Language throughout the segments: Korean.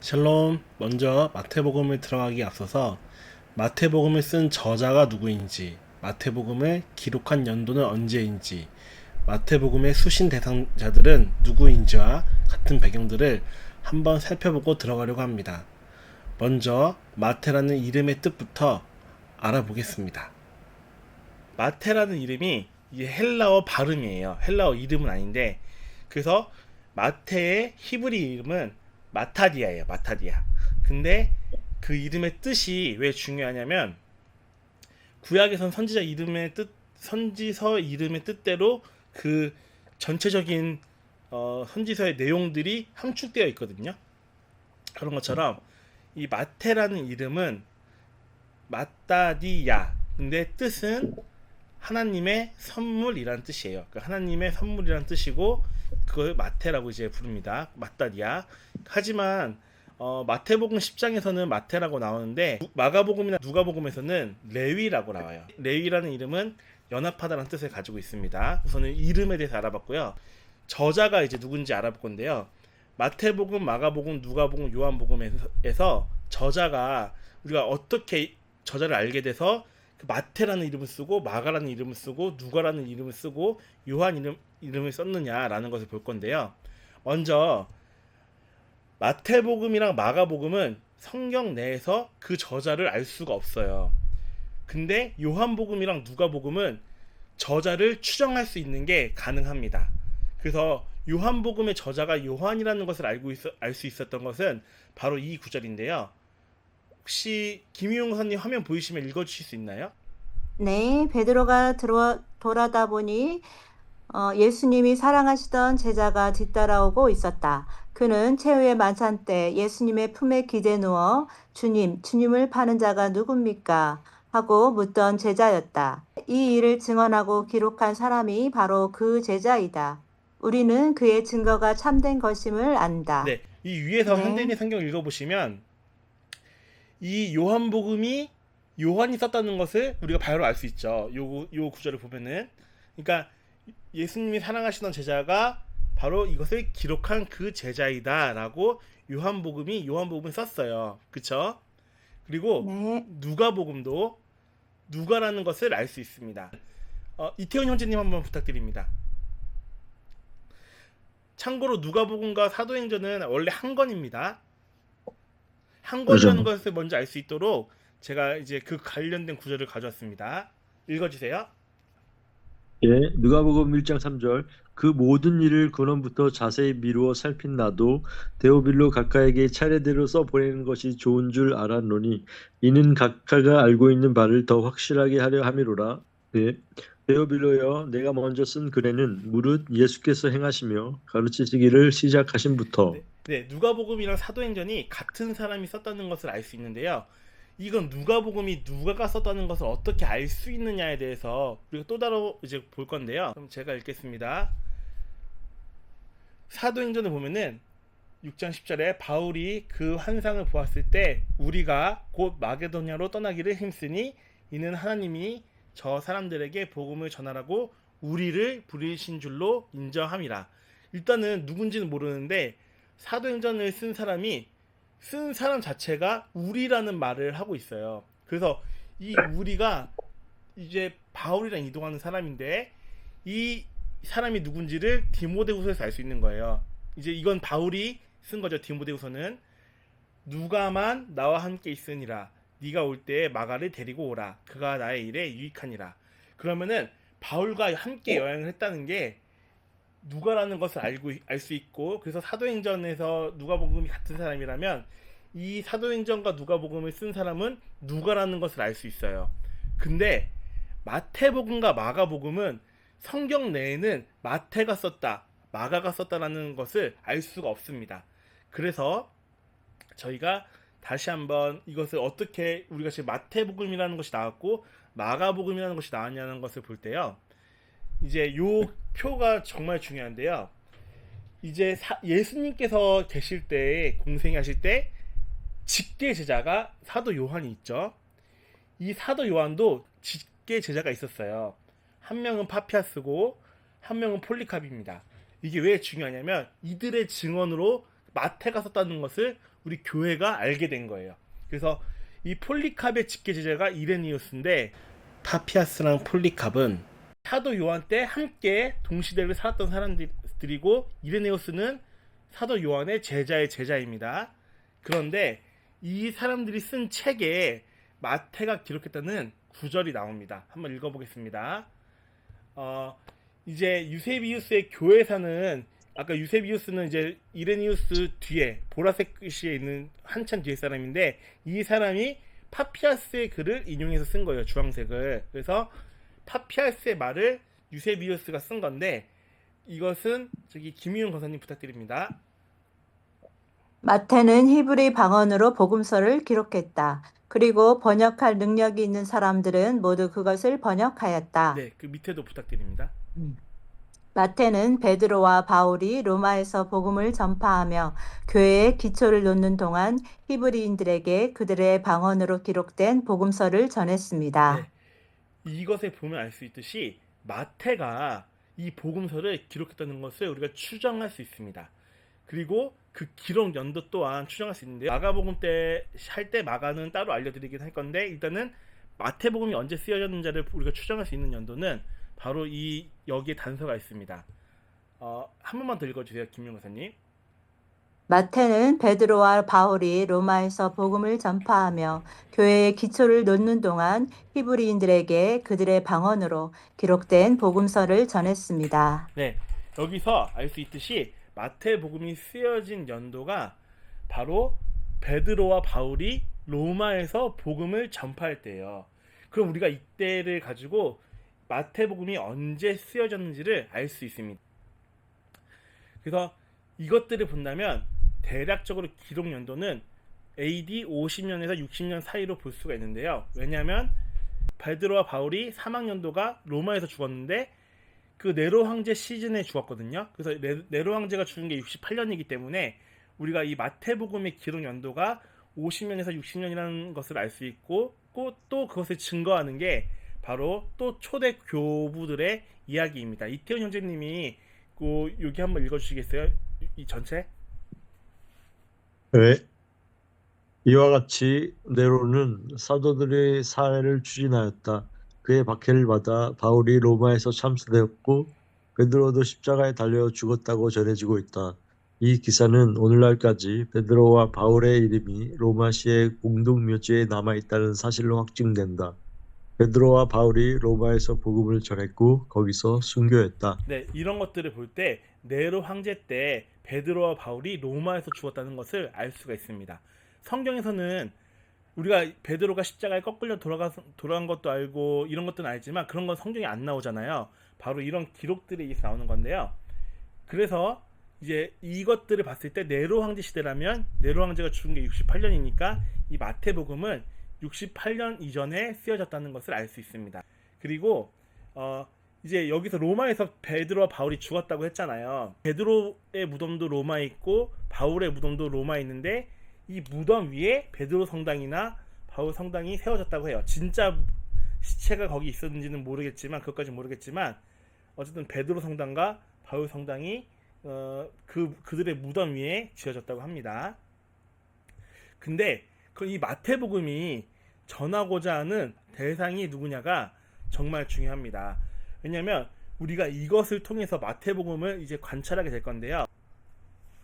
샬롬, 먼저 마태복음을 들어가기 앞서서 마태복음을 쓴 저자가 누구인지, 마태복음을 기록한 연도는 언제인지, 마태복음의 수신 대상자들은 누구인지와 같은 배경들을 한번 살펴보고 들어가려고 합니다. 먼저 마태라는 이름의 뜻부터 알아보겠습니다. 마테라는 이름이 헬라어 발음이에요. 헬라어 이름은 아닌데 그래서 마테의 히브리 이름은 마타디아예요. 마타디아. 근데 그 이름의 뜻이 왜 중요하냐면 구약에선 선지자 이름의 뜻 선지서 이름의 뜻대로 그 전체적인 어, 선지서의 내용들이 함축되어 있거든요. 그런 것처럼 이 마테라는 이름은 마따디야. 근데 뜻은 하나님의 선물이란 뜻이에요. 그러니까 하나님의 선물이란 뜻이고 그걸 마테라고 이제 부릅니다. 마따디아. 하지만 어, 마태복음 10장에서는 마테라고 나오는데 마가복음이나 누가복음에서는 레위라고 나와요. 레위라는 이름은 연합하다라는 뜻을 가지고 있습니다. 우선은 이름에 대해서 알아봤고요. 저자가 이제 누군지 알아볼 건데요. 마태복음, 마가복음, 누가복음, 요한복음에서 저자가 우리가 어떻게 저자를 알게 돼서 그 마태라는 이름을 쓰고 마가라는 이름을 쓰고 누가라는 이름을 쓰고 요한 이름 이름을 썼느냐라는 것을 볼 건데요. 먼저 마태복음이랑 마가복음은 성경 내에서 그 저자를 알 수가 없어요. 근데 요한복음이랑 누가복음은 저자를 추정할 수 있는 게 가능합니다. 그래서 요한복음의 저자가 요한이라는 것을 알고 알 수 있었던 것은 바로 이 구절인데요. 혹시 김희용 선님 화면 보이시면 읽어주실 수 있나요? 네, 베드로가 들어 돌아다 보니 어, 예수님이 사랑하시던 제자가 뒤따라오고 있었다. 그는 최후의 만찬 때 예수님의 품에 기대 누워 주님, 주님을 파는 자가 누굽니까? 하고 묻던 제자였다. 이 일을 증언하고 기록한 사람이 바로 그 제자이다. 우리는 그의 증거가 참된 것임을 안다. 네, 이 위에서 네. 한대니 성경 을 읽어보시면 이 요한복음이 요한이 썼다는 것을 우리가 바로 알 수 있죠. 요, 요 구절을 보면은 그러니까 예수님이 사랑하시던 제자가 바로 이것을 기록한 그 제자이다라고 요한복음이 요한복음을 썼어요. 그쵸? 그리고 네, 누가복음도 누가라는 것을 알 수 있습니다. 어, 이태원 형제님 한번 부탁드립니다. 참고로 누가복음과 사도행전은 원래 한 권입니다. 한 권이라는 그죠. 것을 먼저 알 수 있도록 제가 이제 그 관련된 구절을 가져왔습니다. 읽어주세요. 예, 누가복음 1장 3절 그 모든 일을 근원부터 자세히 미루어 살핀 나도 데오빌로 각하에게 차례대로 써 보내는 것이 좋은 줄 알았노니 이는 각하가 알고 있는 바를 더 확실하게 하려 함이로라. 예, 데오빌로여 내가 먼저 쓴 글에는 무릇 예수께서 행하시며 가르치시기를 시작하신부터 네, 네, 누가복음이랑 사도행전이 같은 사람이 썼다는 것을 알 수 있는데요. 이건 누가복음이 누가가 썼다는 것을 어떻게 알 수 있느냐에 대해서 우리가 또 다른 이제 볼 건데요. 그럼 제가 읽겠습니다. 사도행전을 보면은 6장 10절에 바울이 그 환상을 보았을 때 우리가 곧 마게도냐로 떠나기를 힘쓰니 이는 하나님이 저 사람들에게 복음을 전하라고 우리를 부르신 줄로 인정함이라. 일단은 누군지는 모르는데 사도행전을 쓴 사람이 쓴 사람 자체가 우리라는 말을 하고 있어요. 그래서 이 우리가 이제 바울이랑 이동하는 사람인데 이 사람이 누군지를 디모데후서에서 알 수 있는 거예요. 이제 이건 바울이 쓴 거죠. 디모데후서는 누가만 나와 함께 있으니라 네가 올 때에 마가를 데리고 오라 그가 나의 일에 유익하니라. 그러면은 바울과 함께 여행을 했다는 게 누가라는 것을 알고 알 수 있고 그래서 사도행전에서 누가복음이 같은 사람이라면 이 사도행전과 누가복음을 쓴 사람은 누가라는 것을 알 수 있어요. 근데 마태복음과 마가복음은 성경 내에는 마태가 썼다, 마가가 썼다라는 것을 알 수가 없습니다. 그래서 저희가 다시 한번 이것을 어떻게 우리가 지금 마태복음이라는 것이 나왔고 마가복음이라는 것이 나왔냐는 것을 볼 때요. 이제 요 표가 정말 중요한데요. 이제 사- 예수님께서 계실 때 공생하실 때 직계 제자가 사도 요한이 있죠. 이 사도 요한도 직계 제자가 있었어요. 한 명은 파피아스고 한 명은 폴리캅입니다. 이게 왜 중요하냐면 이들의 증언으로 마태가 썼다는 것을 우리 교회가 알게 된 거예요. 그래서 이 폴리캅의 직계 제자가 이레니우스인데 파피아스랑 폴리캅은 사도 요한 때 함께 동시대를 살았던 사람들이고 이레네우스는 사도 요한의 제자의 제자입니다. 그런데 이 사람들이 쓴 책에 마태가 기록했다는 구절이 나옵니다. 한번 읽어보겠습니다. 어, 이제 유세비우스의 교회사는 아까 유세비우스는 이제 이레니우스 뒤에 보라색 글씨에 있는 한참 뒤에 사람인데 이 사람이 파피아스의 글을 인용해서 쓴 거예요. 주황색을. 그래서 파피아스의 말을 유세비우스가 쓴 건데 이것은 저기 김희윤 권사님 부탁드립니다. 마태는 히브리 방언으로 복음서를 기록했다. 그리고 번역할 능력이 있는 사람들은 모두 그것을 번역하였다. 네, 그 밑에도 부탁드립니다. 마태는 베드로와 바울이 로마에서 복음을 전파하며 교회의 기초를 놓는 동안 히브리인들에게 그들의 방언으로 기록된 복음서를 전했습니다. 네. 이것에 보면 알 수 있듯이 마태가 이 복음서를 기록했다는 것을 우리가 추정할 수 있습니다. 그리고 그 기록 연도 또한 추정할 수 있는데 마가복음 때 할 때 마가는 따로 알려드리긴 할 건데 일단은 마태복음이 언제 쓰여졌는지를 우리가 추정할 수 있는 연도는 바로 이 여기에 단서가 있습니다. 어, 한 번만 더 읽어주세요, 김명 교사님. 마태는 베드로와 바울이 로마에서 복음을 전파하며 교회의 기초를 놓는 동안 히브리인들에게 그들의 방언으로 기록된 복음서를 전했습니다. 네, 여기서 알 수 있듯이 마태 복음이 쓰여진 연도가 바로 베드로와 바울이 로마에서 복음을 전파할 때예요. 그럼 우리가 이때를 가지고 마태 복음이 언제 쓰여졌는지를 알 수 있습니다. 그래서 이것들을 본다면 대략적으로 기록 연도는 AD 50년에서 60년 사이로 볼 수가 있는데요. 왜냐하면 베드로와 바울이 사망 연도가 로마에서 죽었는데 그 네로 황제 시즌에 죽었거든요. 그래서 네, 네로 황제가 죽은 게 68년이기 때문에 우리가 이 마태복음의 기록 연도가 50년에서 60년이라는 것을 알 수 있고 또, 또 그것을 증거하는 게 바로 또 초대 교부들의 이야기입니다. 이태원 형제님이 그 여기 한번 읽어주시겠어요? 이- 이 전체? 네. 이와 같이 네로는 사도들의 사회를 추진하였다. 그의 박해를 받아 바울이 로마에서 참수되었고 베드로도 십자가에 달려 죽었다고 전해지고 있다. 이 기사는 오늘날까지 베드로와 바울의 이름이 로마시의 공동 묘지에 남아 있다는 사실로 확증된다. 베드로와 바울이 로마에서 복음을 전했고 거기서 순교했다. 네, 이런 것들을 볼 때 네로 황제 때 베드로와 바울이 로마에서 죽었다는 것을 알 수가 있습니다. 성경에서는 우리가 베드로가 십자가에 거꾸려 돌아가 돌아간 것도 알고 이런 것들은 알지만 그런 건 성경에 안 나오잖아요. 바로 이런 기록들이 나오는 건데요. 그래서 이제 이것들을 봤을 때 네로 황제 시대라면 네로 황제가 죽은 게 68년이니까 이 마태복음은 68년 이전에 쓰여졌다는 것을 알 수 있습니다. 그리고 어 이제 여기서 로마에서 베드로와 바울이 죽었다고 했잖아요. 베드로의 무덤도 로마에 있고 바울의 무덤도 로마에 있는데 이 무덤 위에 베드로 성당이나 바울 성당이 세워졌다고 해요. 진짜 시체가 거기 있었는지는 모르겠지만 그것까지 모르겠지만 어쨌든 베드로 성당과 바울 성당이 어, 그 그들의 무덤 위에 지어졌다고 합니다. 근데 그 이 마태복음이 전하고자 하는 대상이 누구냐가 정말 중요합니다. 왜냐하면 우리가 이것을 통해서 마태복음을 이제 관찰하게 될 건데요.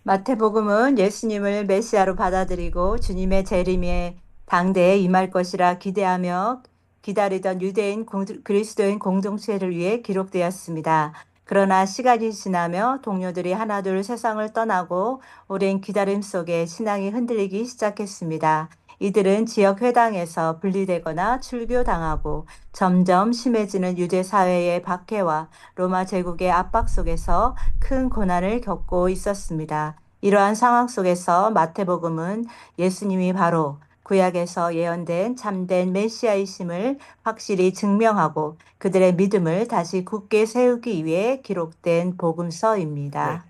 마태복음은 예수님을 메시아로 받아들이고 주님의 재림에 당대에 임할 것이라 기대하며 기다리던 유대인 공- 그리스도인 공동체를 위해 기록되었습니다. 그러나 시간이 지나며 동료들이 하나둘 세상을 떠나고 오랜 기다림 속에 신앙이 흔들리기 시작했습니다. 이들은 지역 회당에서 분리되거나 출교당하고 점점 심해지는 유대 사회의 박해와 로마 제국의 압박 속에서 큰 고난을 겪고 있었습니다. 이러한 상황 속에서 마태복음은 예수님이 바로 구약에서 예언된 참된 메시아이심을 확실히 증명하고 그들의 믿음을 다시 굳게 세우기 위해 기록된 복음서입니다.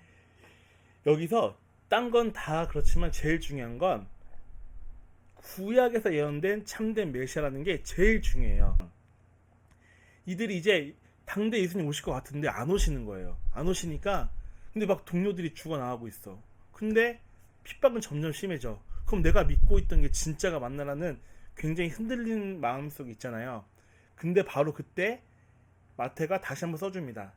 여기서 딴 건 다 그렇지만 제일 중요한 건 구약에서 예언된 참된 메시아라는 게 제일 중요해요. 이들이 이제 당대 예수님 오실 것 같은데 안 오시는 거예요. 안 오시니까 근데 막 동료들이 죽어 나가고 있어. 근데 핍박은 점점 심해져. 그럼 내가 믿고 있던 게 진짜가 맞나라는 굉장히 흔들리는 마음속이 있잖아요. 근데 바로 그때 마태가 다시 한번 써줍니다.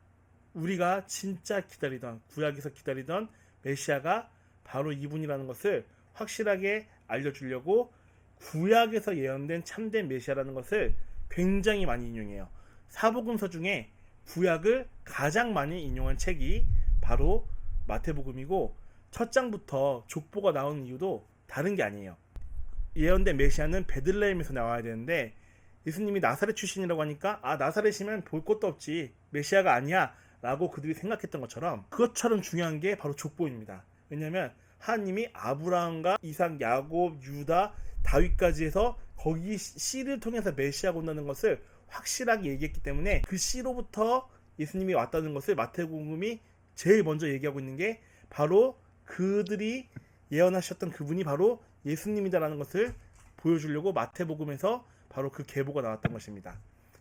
우리가 진짜 기다리던 구약에서 기다리던 메시아가 바로 이분이라는 것을 확실하게 알려주려고 구약에서 예언된 참된 메시아라는 것을 굉장히 많이 인용해요. 사복음서 중에 구약을 가장 많이 인용한 책이 바로 마태복음이고 첫 장부터 족보가 나오는 이유도 다른 게 아니에요. 예언된 메시아는 베들레헴에서 나와야 되는데 예수님이 나사렛 출신이라고 하니까 아 나사렛이면 볼 것도 없지 메시아가 아니야 라고 그들이 생각했던 것처럼 그것처럼 중요한 게 바로 족보입니다. 왜냐하면 하나님이 아브라함과 이삭, 야곱, 유다, 다윗까지 해서 거기 씨를 통해서 메시아가 온다는 것을 확실하게 얘기했기 때문에 그 씨로부터 예수님이 왔다는 것을 마태복음이 제일 먼저 얘기하고 있는 게 바로 그들이 예언하셨던 그분이 바로 예수님이다라는 것을 보여주려고 마태복음에서 바로 그 계보가 나왔던 것입니다.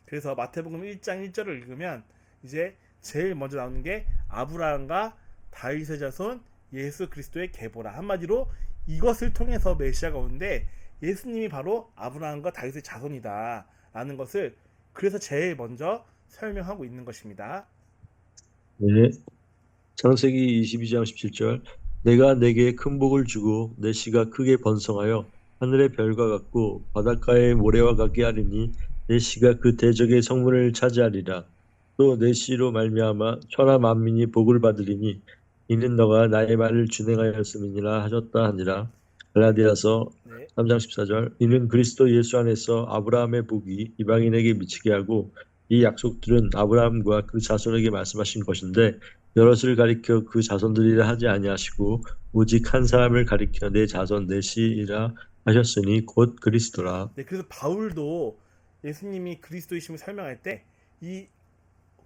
그래서 마태복음 1장 1절을 읽으면 이제 제일 먼저 나오는 게 아브라함과 다윗의 자손 예수 그리스도의 계보라 한마디로 이것을 통해서 메시아가 오는데 예수님이 바로 아브라함과 다윗의 자손이다 라는 것을 그래서 제일 먼저 설명하고 있는 것입니다. 네. 창세기 22장 17절 내가 내게 큰 복을 주고 내 씨가 크게 번성하여 하늘의 별과 같고 바닷가의 모래와 같게 하리니 내 씨가 그 대적의 성문을 차지하리라 또 내 씨로 말미암아 천하 만민이 복을 받으리니 이는 너가 나의 말을 준행하였음이니라 하셨다 하니라 갈라디아서 네. 3장 14절 이는 그리스도 예수 안에서 아브라함의 복이 이방인에게 미치게 하고 이 약속들은 아브라함과 그 자손에게 말씀하신 것인데 여럿을 가리켜 그 자손들이라 하지 아니하시고 오직 한 사람을 가리켜 내 자손 내 씨이라 하셨으니 곧 그리스도라. 네, 그래서 바울도 예수님이 그리스도이심을 설명할 때 이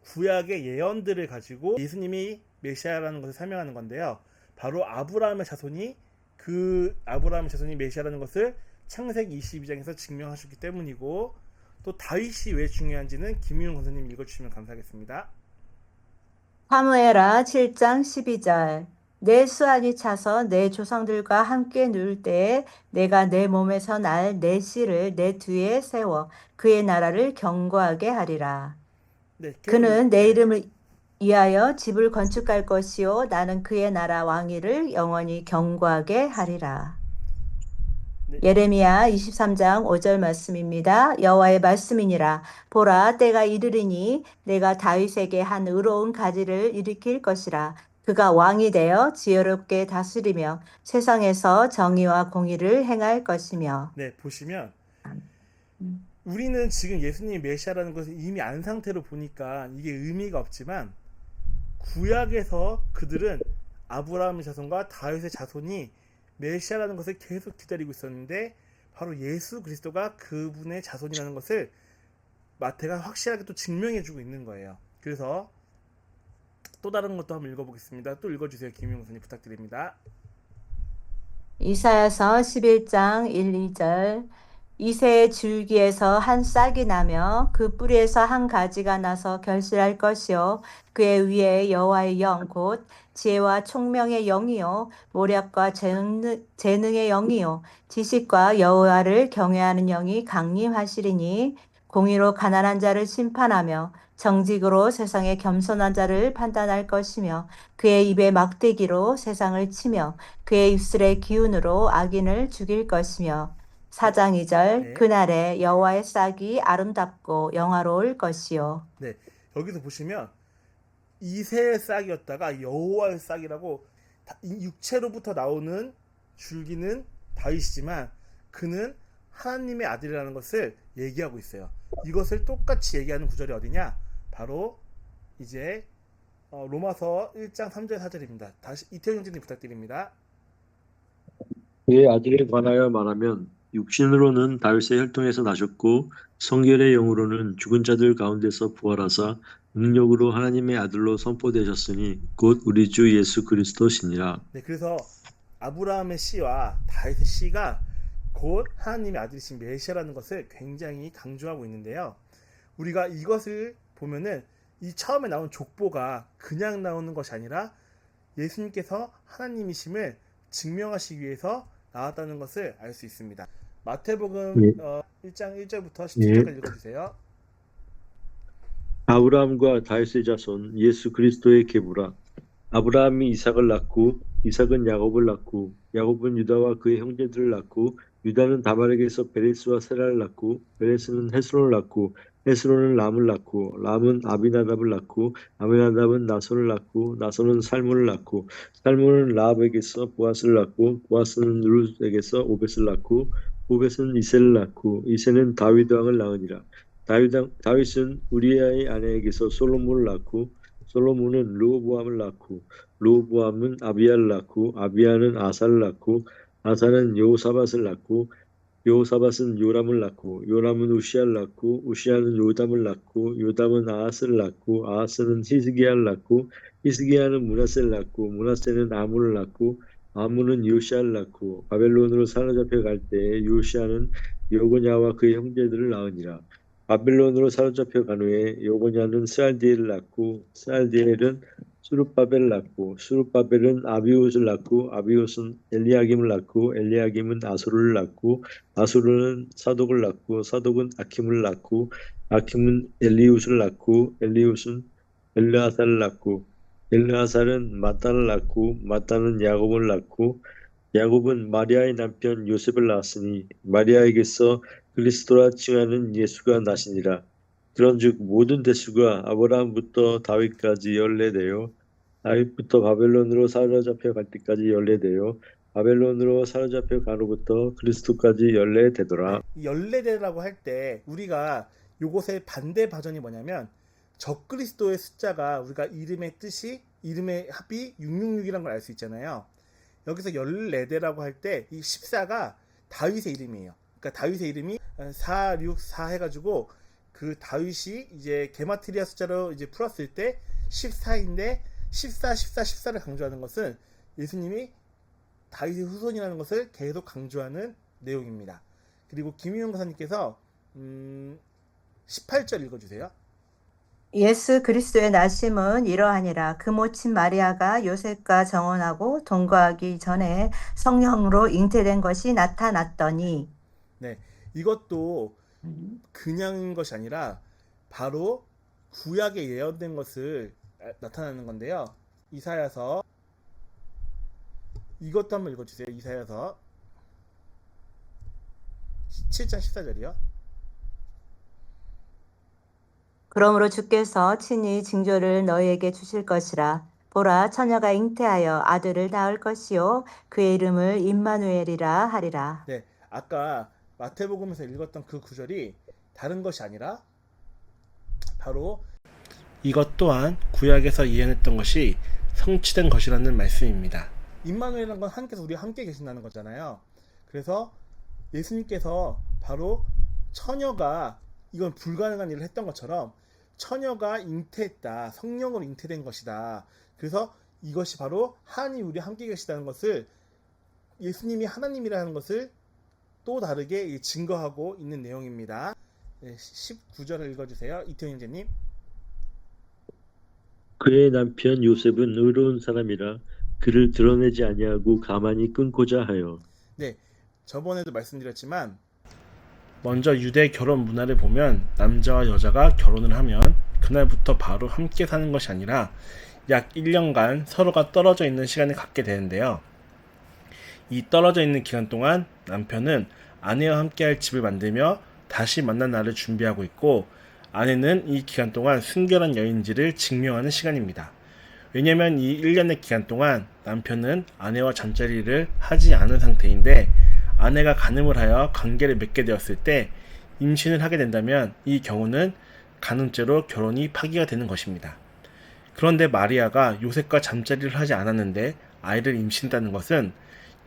구약의 예언들을 가지고 예수님이 메시아라는 것을 설명하는 건데요. 바로 아브라함의 자손이 그 아브라함의 자손이 메시아라는 것을 창세기 22장에서 증명하셨기 때문이고 또 다윗이 왜 중요한지는 김윤 권사님 읽어주시면 감사하겠습니다. 사무엘아 7장 12절 내 수완이 차서 내 조상들과 함께 누울 때에 내가 내 몸에서 날 내 씨를 내 뒤에 세워 그의 나라를 견고하게 하리라. 네, 그는 내 이름을 위하여 집을 건축할 것이요 나는 그의 나라 왕위를 영원히 견고하게 하리라. 네. 예레미야 23장 5절 말씀입니다. 여호와의 말씀이니라 보라 때가 이르리니 내가 다윗에게 한 의로운 가지를 일으킬 것이라 그가 왕이 되어 지혜롭게 다스리며 세상에서 정의와 공의를 행할 것이며 네, 보시면 음. 우리는 지금 예수님이 메시아라는 것을 이미 안 상태로 보니까 이게 의미가 없지만 구약에서 그들은 아브라함의 자손과 다윗의 자손이 메시아라는 것을 계속 기다리고 있었는데 바로 예수 그리스도가 그분의 자손이라는 것을 마태가 확실하게 또 증명해주고 있는 거예요. 그래서 또 다른 것도 한번 읽어보겠습니다. 또 읽어주세요, 김용선님 부탁드립니다. 이사야서 11장 1, 2절 이새의 줄기에서 한 싹이 나며 그 뿌리에서 한 가지가 나서 결실할 것이요. 그의 위에 여호와의 영 곧 지혜와 총명의 영이요. 모략과 재능, 재능의 영이요. 지식과 여호와를 경외하는 영이 강림하시리니 공의로 가난한 자를 심판하며 정직으로 세상의 겸손한 자를 판단할 것이며 그의 입의 막대기로 세상을 치며 그의 입술의 기운으로 악인을 죽일 것이며 사장 2절 네. 그날에 여호와의 싹이 아름답고 영화로울 것이요 네, 여기서 보시면 이새의 싹이었다가 여호와의 싹이라고 육체로부터 나오는 줄기는 다윗이지만 그는 하나님의 아들이라는 것을 얘기하고 있어요. 이것을 똑같이 얘기하는 구절이 어디냐? 바로 이제 어, 로마서 1장 3절 4절입니다. 다시 이태영 형제님 부탁드립니다. 그의 아들에 관하여 말하면 육신으로는 다윗의 혈통에서 나셨고 성결의 영으로는 죽은 자들 가운데서 부활하사 능력으로 하나님의 아들로 선포되셨으니 곧 우리 주 예수 그리스도시니라. 네, 그래서 아브라함의 씨와 다윗의 씨가 곧 하나님의 아들이신 메시아라는 것을 굉장히 강조하고 있는데요. 우리가 이것을 보면은 이 처음에 나온 족보가 그냥 나오는 것이 아니라 예수님께서 하나님이심을 증명하시기 위해서 나왔다는 것을 알 수 있습니다. 마태복음 예. 어, 1장 1절부터 17절까지 읽어주세요. 아브라함과 다윗의 자손 예수 그리스도의 계보라. 아브라함이 이삭을 낳고 이삭은 야곱을 낳고 야곱은 유다와 그의 형제들을 낳고 유다는 다말에게서 베레스와 세라를 낳고 베레스는 헤스론을 낳고 헤스론은 람을 낳고 람은 아비나답을 낳고 아비나답은 나손을 낳고 나손은 살문을 낳고 살문은 라합에게서 보아스를 낳고 보아스는 룻에게서 오벳을 낳고 오벳은 이세를 낳고 이세는 다윗 왕을 낳으니라. 다윗, 다윗은 우리아의 아내에게서 솔로몬을 낳고 솔로몬은 르호보암을 낳고 르호보암은 아비야를 낳고 아비야는 아사를 낳고 아사는 여호사밧을 낳고 여호사밧은 요람을 낳고 요람은 우시아를 낳고 우시아는 요담을 낳고 요담은 아하스를 낳고 아하스는 히스기야를 낳고 히스기야는 문하세를 낳고 문하세는 아문을 낳고 아문은 요시아를 낳고 바벨론으로 사로잡혀 갈 때에 요시아는 여고냐와 그의 형제들을 낳으니라. 바벨론으로 사로잡혀 간 후에 여고냐는 스알디엘을 낳고 스알디엘은 수룹바벨을 낳고 수룹바벨은 아비옷을 낳고 아비옷은 엘리야김을 낳고 엘리야김은 아소르를 낳고 아소르는 사독을 낳고 사독은 아킴을 낳고 아킴은 엘리웃을 낳고 엘리웃은 엘르아사를 낳고 엘르아살은 마따를 낳고 마따는 야곱을 낳고 야곱은 마리아의 남편 요셉을 낳았으니 마리아에게서 그리스도라 칭하는 예수가 나시니라. 그런즉 모든 대수가 아브라함부터 다윗까지 연례되어 다윗부터 바벨론으로 사로잡혀 갈 때까지 연례되어 바벨론으로 사로잡혀 간 후부터 그리스도까지 연례되더라. 이 연례대라고 할 때 우리가 요것의 반대 버전이 뭐냐면 적그리스도의 숫자가 우리가 이름의 뜻이 이름의 합이 666이라는 걸 알 수 있잖아요. 여기서 열네대라고 할 때 이 14가 다윗의 이름이에요. 그러니까 다윗의 이름이 4, 6, 4 해가지고 그 다윗이 이제 게마트리아 숫자로 이제 풀었을 때 14인데 14, 14, 14를 강조하는 것은 예수님이 다윗의 후손이라는 것을 계속 강조하는 내용입니다. 그리고 김희용 가사님께서 음, 18절 읽어주세요. 예수 그리스도의 나심은 이러하니라. 그 모친 마리아가 요셉과 정혼하고 동거하기 전에 성령으로 잉태된 것이 나타났더니 네, 이것도 그냥인 것이 아니라 바로 구약에 예언된 것을 아- 나타나는 건데요. 이사야서 이것도 한번 읽어주세요. 이사야서 7장 14절이요. 그러므로 주께서 친히 징조를 너희에게 주실 것이라. 보라 처녀가 잉태하여 아들을 낳을 것이요 그의 이름을 임마누엘이라 하리라. 네, 아까 마태복음에서 읽었던 그 구절이 다른 것이 아니라 바로 이것 또한 구약에서 예언했던 것이 성취된 것이라는 말씀입니다. 임마누엘이라는 건 하나님께서 우리와 함께 계신다는 거잖아요. 그래서 예수님께서 바로 처녀가 이건 불가능한 일을 했던 것처럼 처녀가 잉태했다. 성령으로 잉태된 것이다. 그래서 이것이 바로 하나님 우리 함께 계시다는 것을 예수님이 하나님이라는 것을 또 다르게 증거하고 있는 내용입니다. 19절을 읽어주세요. 이태원 형제님. 그의 남편 요셉은 의로운 사람이라 그를 드러내지 아니하고 가만히 끊고자 하여 네, 저번에도 말씀드렸지만 먼저 유대 결혼 문화를 보면 남자와 여자가 결혼을 하면 그날부터 바로 함께 사는 것이 아니라 약 1년간 서로가 떨어져 있는 시간을 갖게 되는데요. 이 떨어져 있는 기간 동안 남편은 아내와 함께할 집을 만들며 다시 만난 날을 준비하고 있고 아내는 이 기간 동안 순결한 여인지를 증명하는 시간입니다. 왜냐면 이 1년의 기간 동안 남편은 아내와 잠자리를 하지 않은 상태인데 아내가 간음을 하여 관계를 맺게 되었을 때 임신을 하게 된다면 이 경우는 간음죄로 결혼이 파기가 되는 것입니다. 그런데 마리아가 요셉과 잠자리를 하지 않았는데 아이를 임신했다는 것은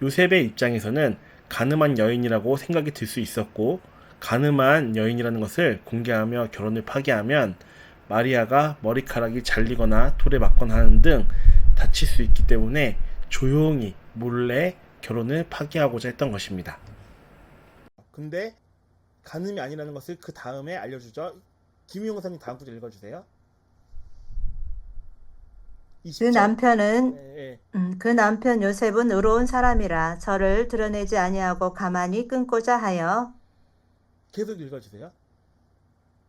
요셉의 입장에서는 가늠한 여인이라고 생각이 들 수 있었고 가늠한 여인이라는 것을 공개하며 결혼을 파기하면 마리아가 머리카락이 잘리거나 돌에 맞거나 하는 등 다칠 수 있기 때문에 조용히 몰래 결혼을 파기하고자 했던 것입니다. 근데 간음이 아니라는 것을 그 다음에 알려주죠. 김희용 사님 다음 구절 읽어주세요. 그 20절. 남편은 예, 예. 음, 그 남편 요셉은 의로운 사람이라 저를 드러내지 아니하고 가만히 끊고자 하여 계속 읽어주세요.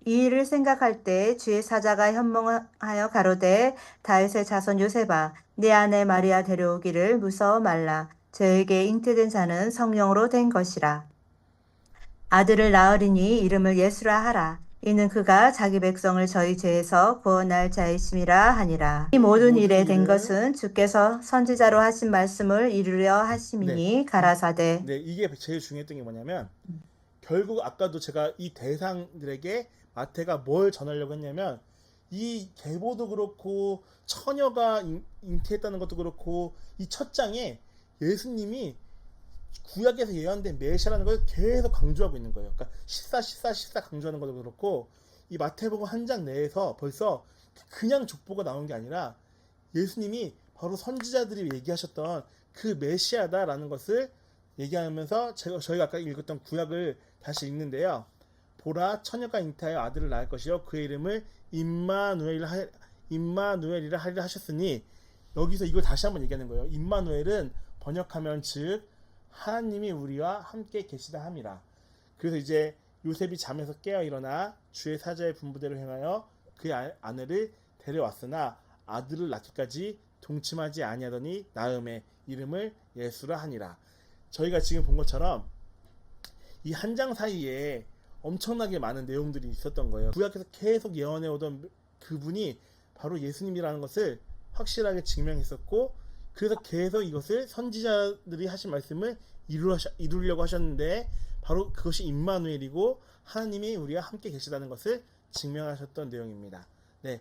이 일을 생각할 때 주의 사자가 현몽하여 가로되 다윗의 자손 요셉아 내 아내 마리아 데려오기를 무서워 말라 저에게 잉태된 자는 성령으로 된 것이라. 아들을 낳으리니 이름을 예수라 하라. 이는 그가 자기 백성을 저희 죄에서 구원할 자이심이라 하니라. 이 모든 일에 된 것은 주께서 선지자로 하신 말씀을 이루려 하심이니 가라사대. 네, 이게 제일 중요했던 게 뭐냐면 결국 아까도 제가 이 대상들에게 마태가 뭘 전하려고 했냐면 이 계보도 그렇고 처녀가 잉- 잉태했다는 것도 그렇고 이 첫 장에 예수님이 구약에서 예언된 메시아라는 걸 계속 강조하고 있는 거예요. 그러니까 시사 시사 시사 강조하는 것도 그렇고 이 마태복음 한 장 내에서 벌써 그냥 족보가 나온 게 아니라 예수님이 바로 선지자들이 얘기하셨던 그 메시아다라는 것을 얘기하면서 제가 저희가 아까 읽었던 구약을 다시 읽는데요. 보라 처녀가 잉태하여 아들을 낳을 것이요 그의 이름을 임마누엘 하, 임마누엘이라 하리라 하셨으니 여기서 이걸 다시 한번 얘기하는 거예요. 임마누엘은 번역하면 즉 하나님이 우리와 함께 계시다 함이라. 그래서 이제 요셉이 잠에서 깨어 일어나 주의 사자의 분부대로 행하여 아- 아내를 데려왔으나 아들을 낳기까지 동침하지 아니하더니 나음의 이름을 예수라 하니라. 저희가 지금 본 것처럼 이 한 장 사이에 엄청나게 많은 내용들이 있었던 거예요. 구약에서 계속 예언해 오던 그분이 바로 예수님이라는 것을 확실하게 증명했었고 그래서 계속 이것을 선지자들이 하신 말씀을 이루려, 이루려고 하셨는데 바로 그것이 임마누엘이고 하나님이 우리와 함께 계시다는 것을 증명하셨던 내용입니다. 네.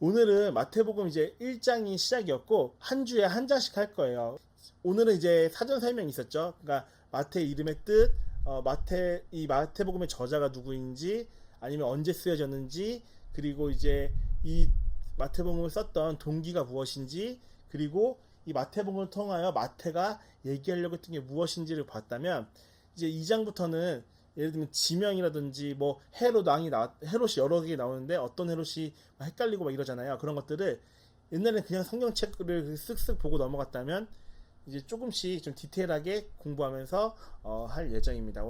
오늘은 마태복음 이제 1장이 시작이었고 한 주에 한 장씩 할 거예요. 오늘은 이제 사전 설명이 있었죠. 그러니까 마태 이름의 뜻, 어, 마태 이 마태복음의 저자가 누구인지 아니면 언제 쓰여졌는지 그리고 이제 이 마태복음을 썼던 동기가 무엇인지 그리고 이 마태복음을 통하여 마태가 얘기하려고 했던 게 무엇인지를 봤다면 이제 2장부터는 예를 들면 지명이라든지 뭐 헤롯 왕이 나 헤롯이 여러 개 나오는데 어떤 헤롯이 막 헷갈리고 막 이러잖아요. 그런 것들을 옛날에 그냥 성경책을 쓱쓱 보고 넘어갔다면 이제 조금씩 좀 디테일하게 공부하면서 어, 할 예정입니다.